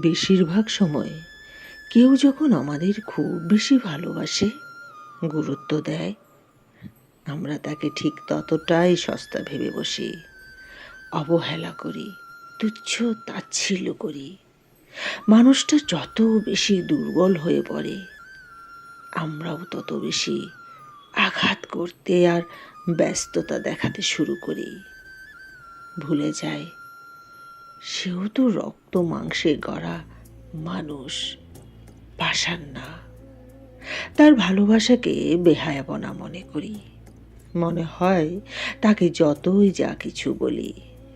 বেশিরভাগ সময় কেউ যখন আমাদের খুব বেশি ভালোবাসে, গুরুত্ব দেয়, আমরা তাকে ঠিক ততটাই সস্তা ভেবে বসি, অবহেলা করি, তুচ্ছ তাচ্ছিল্য করি। মানুষটা যত বেশি দুর্বল হয়ে পড়ে, আমরাও তত বেশি আঘাত করতে আর ব্যস্ততা দেখাতে শুরু করি। ভুলে যায় সেও তো রক্ত মাংসে গড়া মানুষ পাষাণ না। তার ভালোবাসাকে বেহায়াপনা মনে করি। মনে হয় তাকে যতই যা কিছু বলি,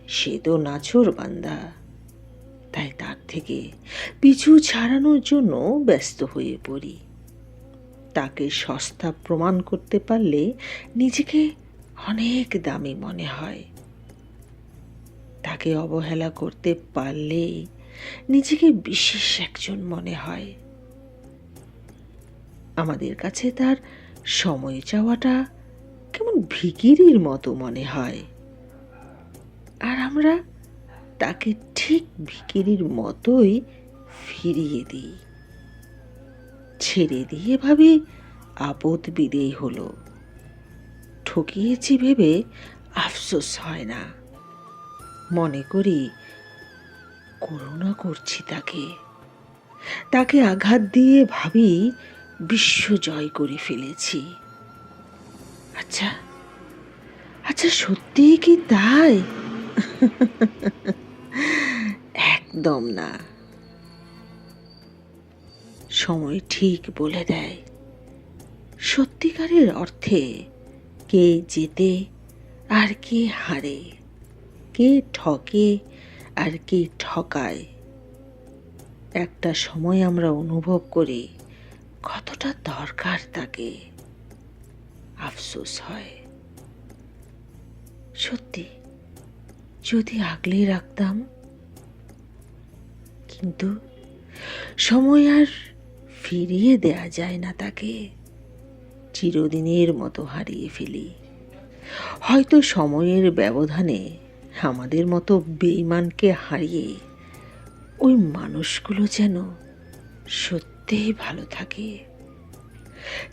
সে তো নাছোর বান্দা। তাই তার থেকে পিছু ছাড়ানোর জন্য ব্যস্ত হয়ে পড়ি। তাকে সস্তা প্রমাণ করতে পারলে নিজেকে অনেক দামি মনে হয়। তাকে অবহেলা করতে পারলে নিজেকে বিশেষ একজন মনে হয়। আমাদের কাছে তার সময় চাওয়াটা কেমন ভিকিরির মতো মনে হয়। আর আমরা তাকে ঠিক ভিকিরির মতোই ফিরিয়ে দিই। ছেড়ে দিয়ে ভাবি আপদ বিদেই হলো। ঠকিয়েছি ভেবে আফসোস হয় না। মনে করি করুণা করছি তাকে। তাকে আঘাত দিয়ে ভাবি বিশ্ব জয় করে ফেলেছি। আচ্ছা আচ্ছা সত্যিই কি তাই? একদম না। সময় ঠিক বলে দেয়। সত্যিকারের অর্থে কে জেতে আর কে হারে। কে ঠকে আর কে ঠকায়। একটা সময় আমরা অনুভব করি, কতটা দরকার তাকে। আফসোস হয়। সত্যি, যদি আগলে রাখতাম। কিন্তু সময় আর ফিরিয়ে দেয়া যায় না তাকে। চিরদিনের মতো হারিয়ে ফেলি। হয়তো সময়ের ব্যবধানে আমাদের মতো বেইমানকে হারিয়ে ওই মানুষগুলো যেন সত্যিই ভালো থাকে।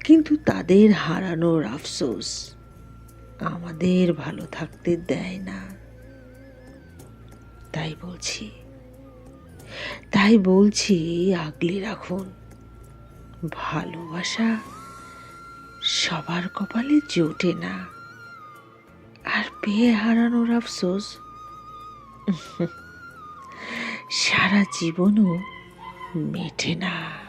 কিন্তু তাদের হারানোর আফসোস আমাদের ভালো থাকতে দেয় না। তাই বলছি তাই বলছি আগলে রাখুন। ভালোবাসা সবার কপালে জোটে না। আর পেয়ে হারানোর আফসোস? সারা জীবনও মেটে না।